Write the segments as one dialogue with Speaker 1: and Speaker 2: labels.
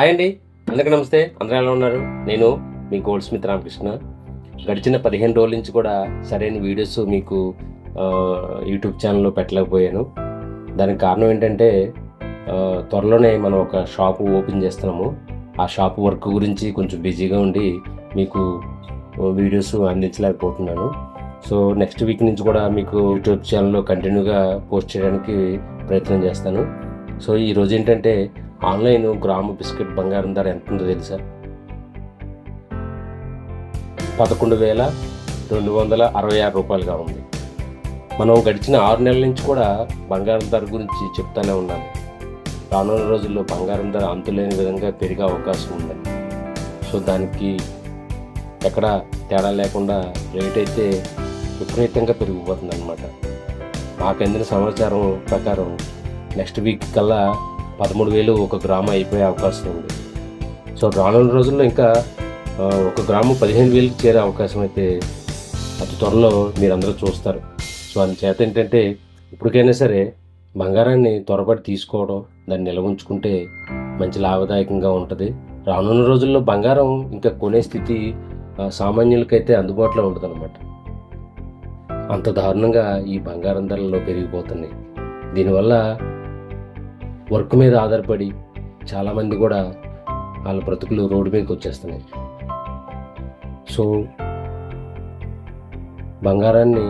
Speaker 1: Hi అండి. అందరికీ నమస్తే. అందరూ ఎలా ఉన్నారు? నేను మీ గోల్డ్ స్మిత్ రామకృష్ణ. గడిచిన పదిహేను రోజుల నుంచి కూడా సరైన వీడియోస్ మీకు యూట్యూబ్ ఛానల్లో పెట్టలేకపోయాను. దానికి కారణం ఏంటంటే త్వరలోనే మనం ఒక షాపు ఓపెన్ చేస్తున్నాము. ఆ షాప్ వర్క్ గురించి కొంచెం బిజీగా ఉండి మీకు వీడియోస్ అందించలేకపోతున్నాను. సో నెక్స్ట్ వీక్ నుంచి కూడా మీకు యూట్యూబ్ ఛానల్లో కంటిన్యూగా పోస్ట్ చేయడానికి ప్రయత్నం చేస్తాను. సో ఈరోజు ఏంటంటే ఆన్లైన్ గ్రాము బిస్కెట్ బంగారం ధర ఎంత ఉందో తెలుసా? పదకొండు వేల రెండు వందల అరవై ఆరు రూపాయలుగా ఉంది. మనం గడిచిన ఆరు నెలల నుంచి కూడా బంగారం ధర గురించి చెప్తానే ఉన్నాను రానున్న రోజుల్లో బంగారం ధర అంతులేని విధంగా పెరిగే అవకాశం ఉంది. సో దానికి ఎక్కడ తేడా లేకుండా రేట్ అయితే విపరీతంగా పెరిగిపోతుంది అనమాట నాకు అందిన సమాచారం ప్రకారం నెక్స్ట్ వీక్ కల్లా పదమూడు వేలు ఒక గ్రాము అయిపోయే అవకాశం ఉంది. సో రానున్న రోజుల్లో ఇంకా ఒక గ్రాము పదిహేను వేలకు చేరే అవకాశం అయితే అతి త్వరలో మీరందరూ చూస్తారు. సో అందుచేత ఏంటంటే ఇప్పటికైనా సరే బంగారాన్ని త్వరపడి తీసుకోవడం దాన్ని నిల్వ ఉంచుకుంటే మంచి లాభదాయకంగా ఉంటుంది. రానున్న రోజుల్లో బంగారం ఇంకా కొనే స్థితి సామాన్యులకైతే అందుబాటులో ఉంటుంది అంత దారుణంగా ఈ బంగారం ధరలు పెరిగిపోతున్నాయి. దీనివల్ల వర్క్ మీద ఆధారపడి చాలామంది కూడా వాళ్ళ బ్రతుకులు రోడ్డు మీదకి వచ్చేస్తున్నాయి. సో బంగారాన్ని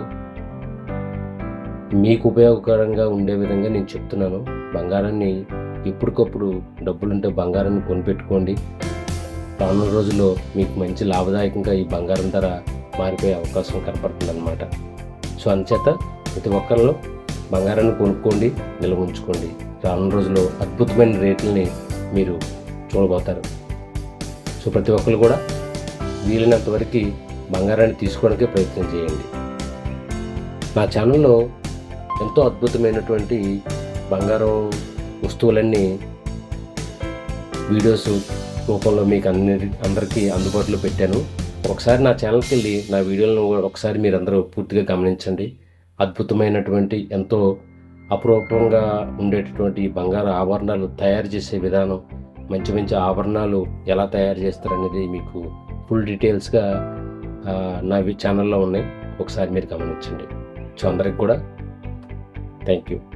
Speaker 1: మీకు ఉపయోగకరంగా ఉండే విధంగా నేను చెప్తున్నాను. బంగారాన్ని ఎప్పటికప్పుడు డబ్బులుంటే బంగారాన్ని కొనిపెట్టుకోండి. రానున్న రోజుల్లో మీకు మంచి లాభదాయకంగా ఈ బంగారం ధర మారిపోయే అవకాశం కనపడుతుందన్నమాట. సో అందుచేత ప్రతి ఒక్కరిలో బంగారాన్ని కొనుక్కోండి నిల్వ ఉంచుకోండి. రానున్న రోజుల్లో అద్భుతమైన రేట్లని మీరు చూడబోతారు. సో ప్రతి ఒక్కరు కూడా వీలైనంత వరకు బంగారాన్ని తీసుకోవడానికి ప్రయత్నం చేయండి. నా ఛానల్లో ఎంతో అద్భుతమైనటువంటి బంగారం వస్తువులన్నీ వీడియోస్ రూపంలో మీకు అన్ని అందరికీ అందుబాటులో పెట్టాను. ఒకసారి నా ఛానల్కి వెళ్ళి నా వీడియోలను ఒకసారి మీరు అందరూ పూర్తిగా గమనించండి. అద్భుతమైనటువంటి ఎంతో అపురూపంగా ఉండేటటువంటి ఈ బంగారు ఆభరణాలు తయారు చేసే విధానం మంచి మంచి ఆభరణాలు ఎలా తయారు చేస్తారనేది మీకు ఫుల్ డీటెయిల్స్గా నా ఛానల్లో ఉన్నాయి. ఒకసారి మీరు గమనించండి. సో అందరికి కూడా థ్యాంక్ యూ